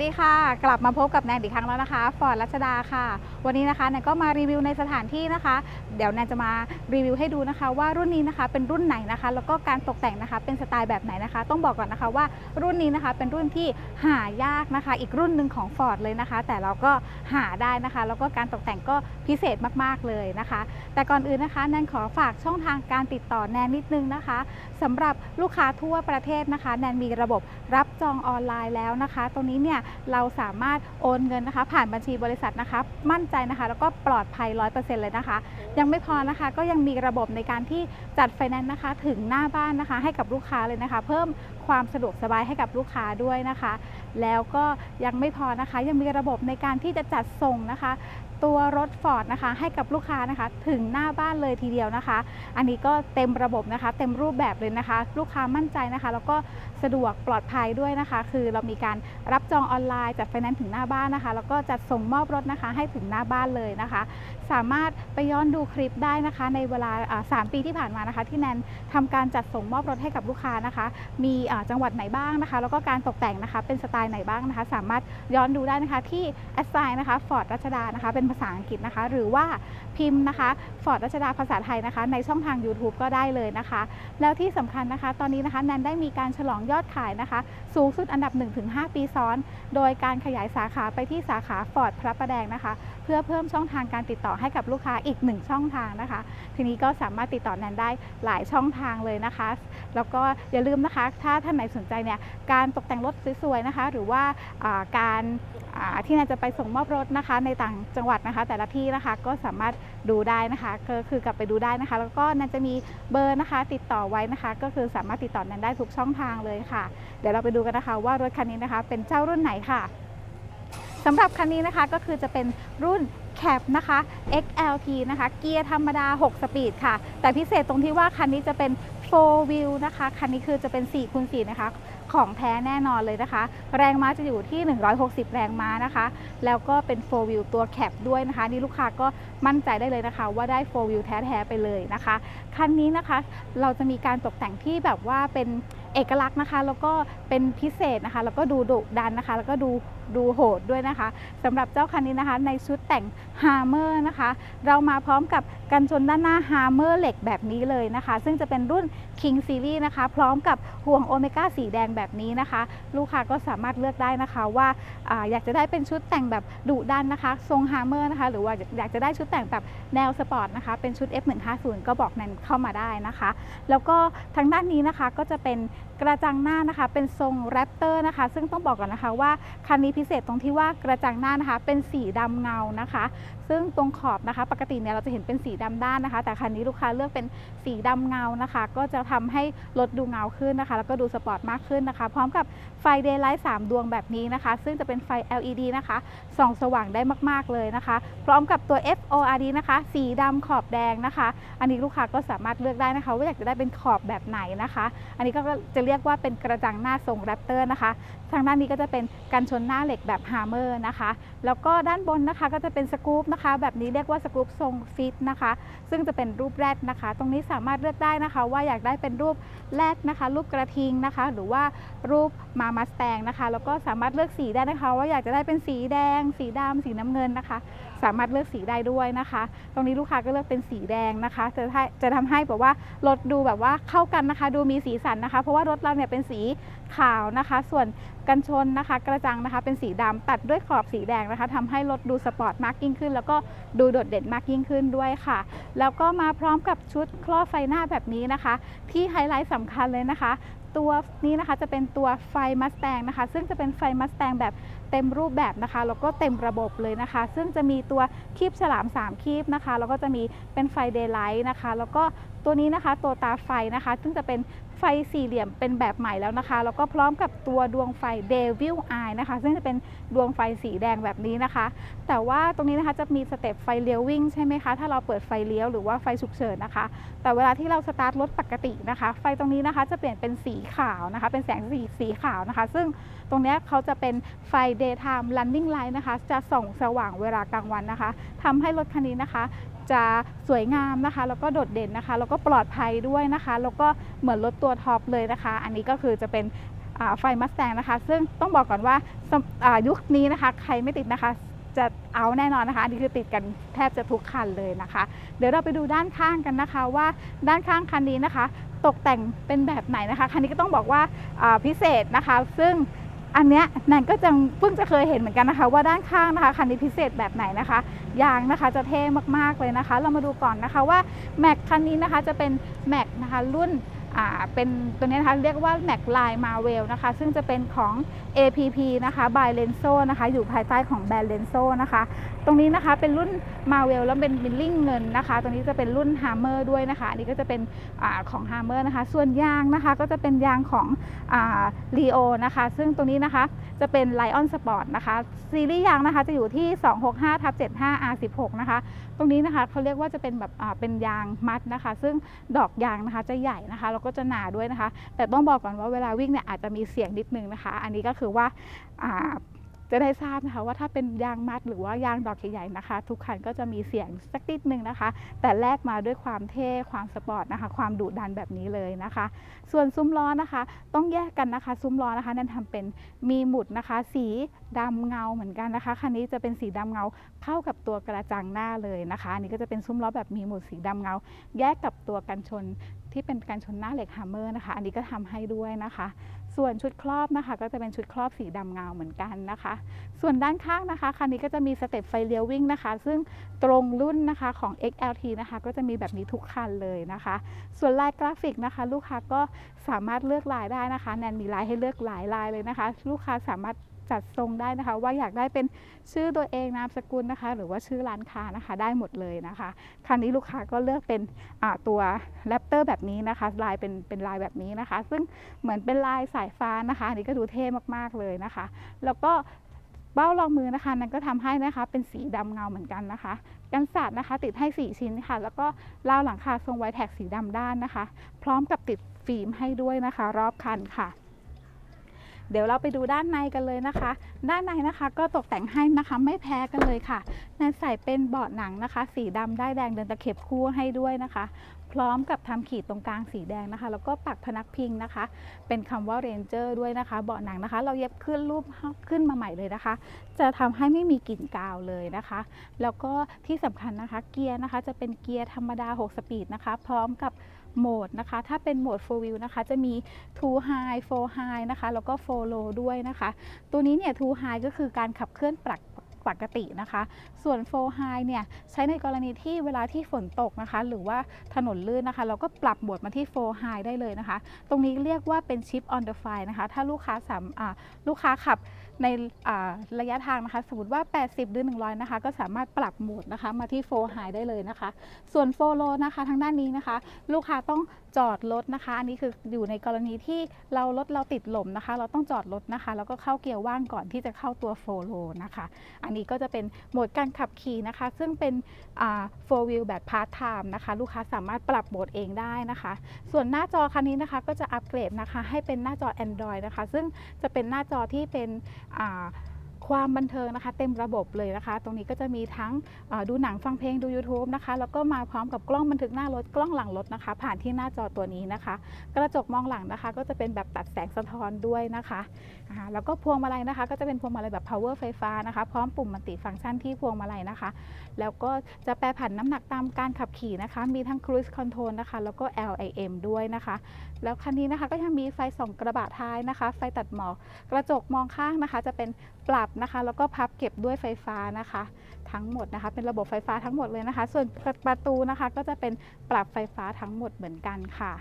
วัสดีค่ะ กลับมาพบกับแนนอีกครั้งแล้วนะคะฟอร์ดรัชดาค่ะ วันนี้นะคะแนนก็มารีวิวในสถานที่นะคะ เดี๋ยวแนนจะมารีวิวให้ดูนะคะ ว่ารุ่นนี้นะคะเป็นรุ่นไหนนะคะ แล้วก็การตกแต่งนะคะเป็นสไตล์แบบไหนนะคะ ต้องบอกก่อนนะคะว่ารุ่นนี้นะคะเป็นรุ่นที่หายากนะคะ อีกรุ่นหนึ่งของ Ford เลยนะคะ แต่เราก็หาได้นะคะ แล้วก็การตกแต่งก็พิเศษมากๆเลยนะคะ แต่ก่อนอื่นนะคะแนนขอฝากช่องทางการติดต่อแนนนิดนึงนะคะสำหรับลูกค้าทั่วประเทศนะคะ แนนมีระบบรับจองออนไลน์แล้วนะคะ ตรงนี้เนี่ยเราสามารถโอนเงินนะคะ ผ่านบัญชีบริษัทนะคะ มั่นใจนะคะ แล้วก็ปลอดภัย 100%เลยนะคะ ยังไม่พอนะคะก็ยังมีระบบในการที่จัดไฟแนนซ์นะคะ ถึงหน้าบ้านนะคะ ให้กับลูกค้าเลยนะคะ เพิ่มความสะดวกสบายให้กับลูกค้าด้วยนะคะ แล้วก็ยังไม่พอนะคะ ยังมีระบบในการที่จะจัดส่งนะคะ ตัวรถฟอร์ดนะคะ ให้กับลูกค้านะคะ ถึงหน้าบ้านเลยทีเดียวนะคะ อันนี้ก็เต็มระบบนะคะ เต็มรูปแบบเลยนะคะ ลูกค้ามั่นใจนะคะ แล้วก็สะดวกปลอดภัยด้วยนะคะ คือเรามีการรับจองออนไลน์จัดไฟแนนซ์ถึงหน้าบ้านนะคะ แล้วก็จัดส่งมอบรถนะคะ ให้ถึงหน้าบ้านเลยนะคะ สามารถไปย้อนดูคลิปได้นะคะ ในเวลาอ่าสามปีที่ผ่านมานะคะ ที่แนนทำการจัดส่งมอบรถให้กับลูกค้านะคะ มีจังหวัดไหนบ้างนะคะ แล้วก็การตกแต่งนะคะ เป็นสไตล์ไหนบ้างนะคะ สามารถย้อนดูได้นะคะที่ a s s i g n นะคะ Ford รัชดานะคะเป็นภาษาอังกฤษนะคะ หรือว่าพิมพ์นะคะ Ford รัชดาภาษาไทยนะคะ ในช่องทาง YouTube ก็ได้เลยนะคะ แล้วที่สำคัญนะคะ ตอนนี้นะคะแนนได้มีการฉลองยอดขายนะคะ สูงสุดอันดับ 1-5 ปีซ้อน โดยการขยายสาขาไปที่สาขา Ford พระประแดงนะคะ เพื่อเพิ่มช่องทางการติดต่อให้กับลูกค้าอีกหนึ่งช่องทางนะคะ ทีนี้ก็สามารถติดต่อแนนได้หลายช่องทางเลยนะคะ แล้วก็อย่าลืมนะคะ ถ้าท่านไหนสนใจเนี่ยการตกแต่งรถสวยๆนะคะ หรือว่าการที่แนนจะไปส่งมอบรถนะคะ ในต่างจังหวัดนะคะ แต่ละที่นะคะก็สามารถดูได้นะคะก็คือกลับไปดูได้นะคะ แล้วก็แนนจะมีเบอร์นะคะ ติดต่อไว้นะคะ ก็คือสามารถติดต่อแนนได้ทุกช่องทางเลยค่ะ เดี๋ยวเราไปดูกันนะคะว่ารถคันนี้นะคะ เป็นเจ้ารุ่นไหนค่ะสำหรับคันนี้นะคะก็คือจะเป็นรุ่นแคปนะคะ XLT นะคะ เกียร์ธรรมดา 6 สปีดค่ะ แต่พิเศษตรงที่ว่าคันนี้จะเป็น 4 wheel นะคะ คันนี้คือจะเป็น4คูณ4นะคะ ของแท้แน่นอนเลยนะคะ แรงม้าจะอยู่ที่ 160 แรงม้านะคะ แล้วก็เป็น 4 wheel ตัวแคปด้วยนะคะ นี่ลูกค้าก็มั่นใจได้เลยนะคะ ว่าได้ 4 wheel แท้ๆไปเลยนะคะ คันนี้นะคะเราจะมีการตกแต่งที่แบบว่าเป็นเอกลักษณ์นะคะ แล้วก็เป็นพิเศษนะคะ แล้วก็ดูดุดันนะคะ แล้วก็ดู ดูโหดด้วยนะคะสำหรับเจ้าคันนี้นะคะ ในชุดแต่งฮาร์เมอร์นะคะ เรามาพร้อมกับกันชนด้านหน้าฮาร์เมอร์เหล็กแบบนี้เลยนะคะ ซึ่งจะเป็นรุ่น King Series นะคะ พร้อมกับห่วงโอเมก้าสีแดงแบบนี้นะคะ ลูกค้าก็สามารถเลือกได้นะคะว่าอาอยากจะได้เป็นชุดแต่งแบบดุดันนะคะ ทรงฮาร์เมอร์นะคะ หรือว่าอยากจะได้ชุดแต่งแบบแนวสปอร์ตนะคะ เป็นชุด F150 ก็บอกแนนเข้ามาได้นะคะ แล้วก็ทางด้านนี้นะคะก็จะเป็น กระจังหน้านะคะ เป็นทรงแรปเตอร์นะคะ ซึ่งต้องบอกก่อนนะคะว่าคันนี้พิเศษตรงที่ว่ากระจังหน้านะคะ เป็นสีดำเงานะคะ ซึ่งตรงขอบนะคะ ปกติเนี่ยเราจะเห็นเป็นสีดำด้านนะคะ แต่คันนี้ลูกค้าเลือกเป็นสีดำเงานะคะ ก็จะทำให้รถดูเงาขึ้นนะคะ แล้วก็ดูสปอร์ตมากขึ้นนะคะ พร้อมกับไฟเดย์ไลท์3ดวงแบบนี้นะคะ ซึ่งจะเป็นไฟ LED นะคะส่องสว่างได้มากๆเลยนะคะ พร้อมกับตัว FORD นะคะ สีดำขอบแดงนะคะ อันนี้ลูกค้าก็สามารถเลือกได้นะคะว่าอยากจะได้เป็นขอบแบบไหนนะคะ อันนี้ก็จะเรียกว่าเป็นกระจังหน้าทรงแรปเตอร์นะคะ ทางด้านนี้ก็จะเป็นกันชนหน้าเหล็กแบบฮาร์เมอร์นะคะ แล้วก็ด้านบนนะคะก็จะเป็นสกู๊ปนะคะแบบนี้เรียกว่าสกรูปทรงฟิตนะคะ ซึ่งจะเป็นรูปแรดนะคะ ตรงนี้สามารถเลือกได้นะคะ ว่าอยากได้เป็นรูปแรดนะคะ รูปกระทิงนะคะ หรือว่ารูปมามาสแตงนะคะ แล้วก็สามารถเลือกสีได้นะคะ ว่าอยากจะได้เป็นสีแดง สีดำสีน้ำเงินนะคะ สามารถเลือกสีได้ด้วยนะคะ ตรงนี้ลูกค้าก็เลือกเป็นสีแดงนะคะ จะจะทำให้แบบว่ารถดูแบบว่าเข้ากันนะคะ ดูมีสีสันนะคะ เพราะว่ารถเราเนี่ยเป็นสีขาวนะคะ ส่วนกันชนนะคะ กระจังนะคะ เป็นสีดำตัดด้วยขอบสีแดงนะคะทำให้รถดูสปอร์ตมากยิ่งขึ้นแล้วก็ดูโดดเด่นมากยิ่งขึ้นด้วยค่ะ แล้วก็มาพร้อมกับชุดครอบไฟหน้าแบบนี้นะคะ ที่ไฮไลท์สำคัญเลยนะคะ ตัวนี้นะคะจะเป็นตัวไฟมัสแตงนะคะ ซึ่งจะเป็นไฟมัสแตงแบบ เต็มรูปแบบนะคะแล้วก็เต็มระบบเลยนะคะ ซึ่งจะมีตัวคีบฉลาม 3 คีบนะคะแล้วก็จะมีเป็นไฟเดย์ไลท์นะคะ แล้วก็ตัวนี้นะคะตัวตาไฟนะคะ ซึ่งจะเป็นไฟสี่เหลี่ยมเป็นแบบใหม่แล้วนะคะ แล้วก็พร้อมกับตัวดวงไฟ Devil Eye นะคะ ซึ่งจะเป็นดวงไฟสีแดงแบบนี้นะคะ แต่ว่าตรงนี้นะคะจะมีสเต็ปไฟเลี้ยววิ่งใช่ไหมคะ ถ้าเราเปิดไฟเลี้ยวหรือว่าไฟฉุกเฉินนะคะ แต่เวลาที่เราสตาร์ทรถปกตินะคะ ไฟตรงนี้นะคะจะเปลี่ยนเป็นสีขาวนะคะ เป็นแสงสีสีขาวนะคะ ซึ่ง ตรงนี้เขาจะเป็นไฟ daytime running light นะคะ จะส่องสว่างเวลากลางวันนะคะทำให้รถคันนี้นะคะ จะสวยงามนะคะ แล้วก็โดดเด่นนะคะ แล้วก็ปลอดภัยด้วยนะคะ แล้วก็เหมือนรถตัวท็อปเลยนะคะ อันนี้ก็คือจะเป็นไฟมัสแตงนะคะ ซึ่งต้องบอกก่อนว่ายุคนี้นะคะ ใครไม่ติดนะคะจะเอาแน่นอนนะคะ อันนี้คือติดกันแทบจะทุกคันเลยนะคะ เดี๋ยวเราไปดูด้านข้างกันนะคะว่าด้านข้างคันนี้นะคะ ตกแต่งเป็นแบบไหนนะคะ คันนี้ก็ต้องบอกว่าพิเศษนะคะ ซึ่ง อันเนี้ยนันก็จะเพิ่งจะเคยเห็นเหมือนกันนะคะ ว่าด้านข้างนะคะคันนี้พิเศษแบบไหนนะคะ ยางนะคะจะเท่มากๆเลยนะคะ เรามาดูก่อนนะคะว่าแม็กคันนี้นะคะจะเป็นแม็กนะคะรุ่น เป็นตัวนี้นะคะเรียกว่าแม็กไลน์มาเวลนะคะ ซึ่งจะเป็นของ APP นะคะ by Lenso นะคะ อยู่ภายใต้ของแบรนด์ Lenso นะคะ ตรงนี้นะคะเป็นรุ่นมาเวลแล้วเป็นมิลลิ่งเงินนะคะ ตรงนี้จะเป็นรุ่น Hammer ด้วยนะคะ อันนี้ก็จะเป็นอของ Hammer นะคะ ส่วนยางนะคะก็จะเป็นยางของลีโอนะคะ ซึ่งตรงนี้นะคะจะเป็น Lion Sport นะคะ ซีรีส์ยางนะคะจะอยู่ที่ 265ทับ75 R16 นะคะ ตรงนี้นะคะเขาเรียกว่าจะเป็นแบบเป็นยางมัดนะคะ ซึ่งดอกยางนะคะจะใหญ่นะคะแล้วก็จะหนาด้วยนะคะ แต่ต้องบอกก่อนว่าเวลาวิ่งเนี่ยอาจจะมีเสียงนิดนึงนะคะ อันนี้ก็คือว่าจะได้ทราบนะคะว่าถ้าเป็นยางมัดหรือว่ายางดอกใหญ่ๆนะคะ ทุกคันก็จะมีเสียงสักนิดนึงนะคะ แต่แลกมาด้วยความเท่ความสปอร์ตนะคะ ความดุดันแบบนี้เลยนะคะ ส่วนซุ้มล้อนะคะ ต้องแยกกันนะคะ ซุ้มล้อนะคะนั่นทำเป็นมีหมุดนะคะ สีดำเงาเหมือนกันนะคะคันนี้จะเป็นสีดำเงาเข้ากับตัวกระจังหน้าเลยนะคะอันนี้ก็จะเป็นซุ้มล้อแบบมีหมุดสีดำเงา แยกกับตัวกันชน ที่เป็นกันชนหน้าเหล็กฮัมเมอร์นะคะ อันนี้ก็ทำให้ด้วยนะคะ ส่วนชุดครอบนะคะ ก็จะเป็นชุดครอบสีดำเงาเหมือนกันนะคะ ส่วนด้านข้างนะคะคันนี้ก็จะมีสเต็ปไฟเลี้ยววิ่งนะคะ ซึ่งตรงรุ่นนะคะของ XLT นะคะ ก็จะมีแบบนี้ทุกคันเลยนะคะ ส่วนลายกราฟิกนะคะ ลูกค้าก็สามารถเลือกลายได้นะคะ แนนมีลายให้เลือกหลายลายเลยนะคะ ลูกค้าสามารถ จัดทรงได้นะคะ ว่าอยากได้เป็นชื่อตัวเองนามสกุลนะคะ หรือว่าชื่อร้านค้านะคะได้หมดเลยนะคะคันนี้ลูกค้าก็เลือกเป็นตัวแรปเตอร์แบบนี้นะคะ ลายเป็นเป็นลายแบบนี้นะคะ ซึ่งเหมือนเป็นลายสายฟ้านะคะอันนี้ก็ดูเท่มากๆเลยนะคะ แล้วก็เบ้ารองมือนะคะนั้นก็ทำให้นะคะเป็นสีดำเงาเหมือนกันนะคะกันสาดนะคะ ติดให้ 4 ชิ้นค่ะ แล้วก็ราวหลังคาทรงไวแท็กสีดำด้านนะคะ พร้อมกับติดฟิล์มให้ด้วยนะคะ รอบคันค่ะ เดี๋ยวเราไปดูด้านในกันเลยนะคะ ด้านในนะคะก็ตกแต่งให้นะคะไม่แพ้กันเลยค่ะนใส่เป็นเบาะหนังนะคะ สีดำได้แดงเดินตะเข็บคู่ให้ด้วยนะคะ พร้อมกับทำขีดตรงกลางสีแดงนะคะ แล้วก็ปักพนักพิงนะคะ เป็นคำว่า Ranger ด้วยนะคะ เบาะหนังนะคะ เราเย็บขึ้นรูปขึ้นมาใหม่เลยนะคะ จะทำให้ไม่มีกลิ่นกาวเลยนะคะ แล้วก็ที่สำคัญนะคะเกียร์นะคะ จะเป็นเกียร์ธรรมดา 6 สปีดนะคะ พร้อมกับ โหมดนะคะ ถ้าเป็นโหมด 4 wheel นะคะ จะมี2 high 4 high นะคะ แล้วก็4 low ด้วยนะคะ ตัวนี้เนี่ย2 high ก็คือการขับเคลื่อนปรักปกตินะคะ ส่วน4 high เนี่ยใช้ในกรณีที่เวลาที่ฝนตกนะคะ หรือว่าถนนลื่นนะคะ เราก็ปรับโหมดมาที่4 high ได้เลยนะคะ ตรงนี้เรียกว่าเป็น chip on the fly นะคะ ถ้าลูกค้าสามอ่าลูกค้าขับ ในระยะทางนะคะ สมมติว่า 80 หรือ 100 นะคะ ก็สามารถปรับโหมดนะคะ มาที่4 high ได้เลยนะคะ ส่วน4 low นะคะ ทางด้านนี้นะคะ ลูกค้าต้องจอดรถนะคะ อันนี้คืออยู่ในกรณีที่เรารถเราติดหล่มนะคะ เราต้องจอดรถนะคะ แล้วก็เข้าเกียร์ว่างก่อนที่จะเข้าตัว4 low นะคะ อันนี้ก็จะเป็นโหมดการขับขี่นะคะ ซึ่งเป็นอ่า4 wheel แบบ part time นะคะ ลูกค้าสามารถปรับโหมดเองได้นะคะ ส่วนหน้าจอคันนี้นะคะ ก็จะอัปเกรดนะคะ ให้เป็นหน้าจอ Android นะคะ ซึ่งจะเป็นหน้าจอที่เป็นอ่า ความบันเทิงนะคะ เต็มระบบเลยนะคะ ตรงนี้ก็จะมีทั้งดูหนังฟังเพลงดู YouTube นะคะ แล้วก็มาพร้อมกับกล้องบันทึกหน้ารถกล้องหลังรถนะคะ ผ่านที่หน้าจอตัวนี้นะคะ กระจกมองหลังนะคะ ก็จะเป็นแบบตัดแสงสะท้อนด้วยนะคะแล้วก็พวงมาลัยนะคะ ก็จะเป็นพวงมาลัยแบบ power ไฟฟ้านะคะพร้อมปุ่มมัลติฟังก์ชันที่พวงมาลัยนะคะ แล้วก็จะแปรผันน้ำหนักตามการขับขี่นะคะ มีทั้ง cruise control นะคะ แล้วก็ LIM ด้วยนะคะ แล้วคันนี้นะคะก็ยังมีไฟส่องกระบะท้ายนะคะ ไฟตัดหมอกกระจกมองข้างนะคะ จะเป็นปรับนะคะ แล้วก็พับเก็บด้วยไฟฟ้านะคะ ทั้งหมดนะคะ เป็นระบบไฟฟ้าทั้งหมดเลยนะคะ ส่วนประตูนะคะก็จะเป็นปรับไฟฟ้าทั้งหมดเหมือนกันค่ะ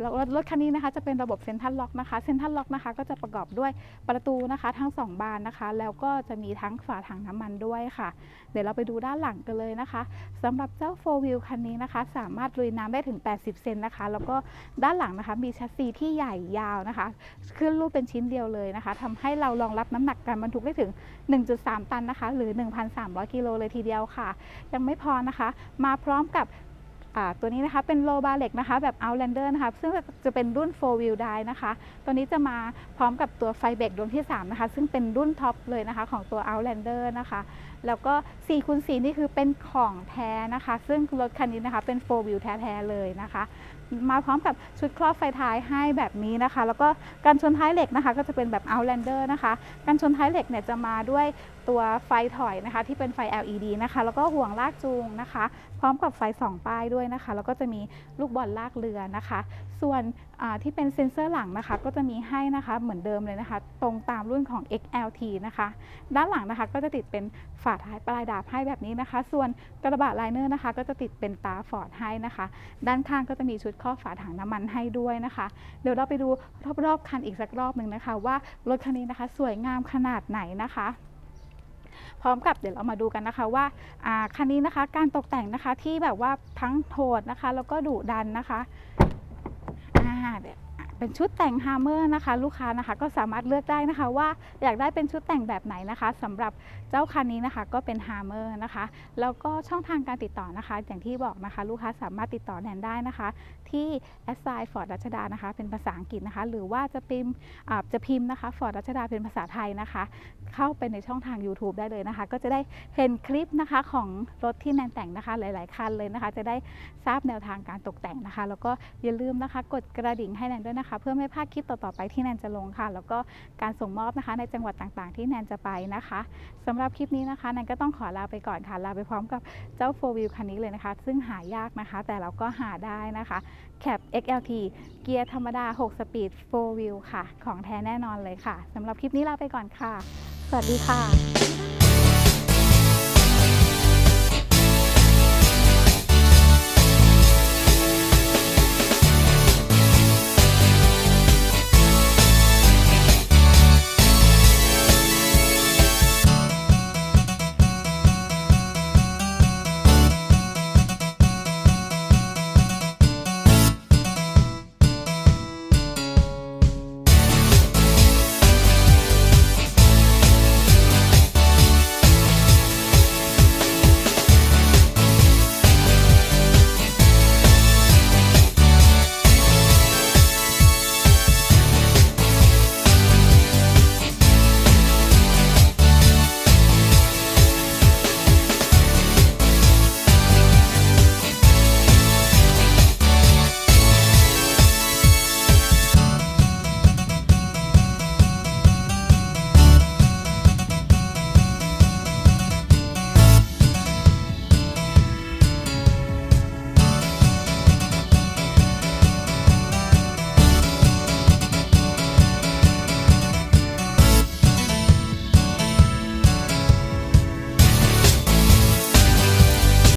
แล้วรถคันนี้นะคะจะเป็นระบบเซ็นทรัลล็อกนะคะเซ็นทรัลล็อกนะคะ ก็จะประกอบด้วยประตูนะคะทั้งสองบานนะคะ แล้วก็จะมีทั้งฝาถังน้ำมันด้วยค่ะ เดี๋ยวเราไปดูด้านหลังกันเลยนะคะสำหรับเจ้า4 wheel คันนี้นะคะ สามารถลุยน้ำได้ถึง 80 เซนนะคะ แล้วก็ด้านหลังนะคะมีแชสซีที่ใหญ่ยาวนะคะ ขึ้นรูปเป็นชิ้นเดียวเลยนะคะทำให้เรารองรับน้ำหนักการบรรทุกได้ถึง 1.3 ตันนะคะ หรือ 1,300 กิโลเลยทีเดียวค่ะ ยังไม่พอนะคะ มาพร้อมกับตัวนี้นะคะเป็นโลบาเล็กนะคะแบบ Outlander นะคะซึ่งจะเป็นรุ่น 4 wheel drive นะคะ ตัวนี้จะมาพร้อมกับตัวไฟเบรกดวงที่ 3 นะคะ ซึ่งเป็นรุ่นท็อปเลยนะคะของตัว Outlander นะคะ แล้วก็4คูณ4นี่คือเป็นของแท้นะคะ ซึ่งรถคันนี้นะคะเป็น 4 wheel แท้ๆเลยนะคะ มาพร้อมกับชุดครอบไฟท้ายให้แบบนี้นะคะ แล้วก็การชนท้ายเหล็กนะคะ ก็จะเป็นแบบ Outlander นะคะ การชนท้ายเหล็กเนี่ยจะมาด้วยตัวไฟถอยนะคะ ที่เป็นไฟ LED นะคะ แล้วก็ห่วงลากจูงนะคะ พร้อมกับไฟส่องป้ายด้วยนะคะ แล้วก็จะมีลูกบอลลากเรือนะคะ ส่วนที่เป็นเซ็นเซอร์หลังนะคะ ก็จะมีให้นะคะเหมือนเดิมเลยนะคะ ตรงตามรุ่นของ XLT นะคะ ด้านหลังนะคะก็จะติดเป็นฝาท้ายปลายดาบให้แบบนี้นะคะ ส่วนกระบะไลเนอร์นะคะ ก็จะติดเป็นตาฟอร์ดให้นะคะ ด้านข้างก็จะมีชุดข้อฝาถังน้ำมันให้ด้วยนะคะ เดี๋ยวเราไปดูรอบๆคันอีกสักรอบหนึ่งนะคะ ว่ารถคันนี้นะคะสวยงามขนาดไหนนะคะพร้อมกับเดี๋ยวเรามาดูกันนะคะว่าคันนี้นะคะการตกแต่งนะคะที่แบบว่าทั้งโทดนะคะ แล้วก็ดุดันนะคะอ่าเดี๋ยวอะ เป็นชุดแต่งฮาร์เมอร์นะคะ ลูกค้านะคะก็สามารถเลือกได้นะคะว่าอยากได้เป็นชุดแต่งแบบไหนนะคะสำหรับเจ้าคันนี้นะคะก็เป็นฮาร์เมอร์นะคะแล้วก็ช่องทางการติดต่อนะคะ อย่างที่บอกนะคะ ลูกค้าสามารถติดต่อแนนได้นะคะ ที่ s อ i ฟอร์ดรัชดานะคะ เป็นภาษาอังกฤษนะคะ หรือว่าจะพิมพ์จะพิมพ์นะคะฟอร์ดรัชดาเป็นภาษาไทยนะคะ เข้าไปในช่องทาง YouTube ได้เลยนะคะ ก็จะได้เห็นคลิปนะคะของรถที่แนนแต่งนะคะหลาย ๆ คันเลยนะคะ จะได้ทราบแนวทางการตกแต่งนะคะ แล้วก็อย่าลืมนะคะ กดกระดิ่งให้แนนด้วยนะคะเพื่อไม่พลาดคลิปต่อๆไปที่แนนจะลงค่ะ แล้วก็การส่งมอบนะคะในจังหวัดต่างๆ ที่แนนจะไปนะคะสำหรับคลิปนี้นะคะแนนก็ต้องขอลาไปก่อนค่ะลาไปพร้อมกับเจ้า4 Wheel คันนี้เลยนะคะ ซึ่งหายากนะคะ แต่เราก็หาได้นะคะแคป XLT เกียร์ธรรมดา 6 สปีด4 Wheel ค่ะ ของแท้แน่นอนเลยค่ะสำหรับคลิปนี้ลาไปก่อนค่ะ สวัสดีค่ะ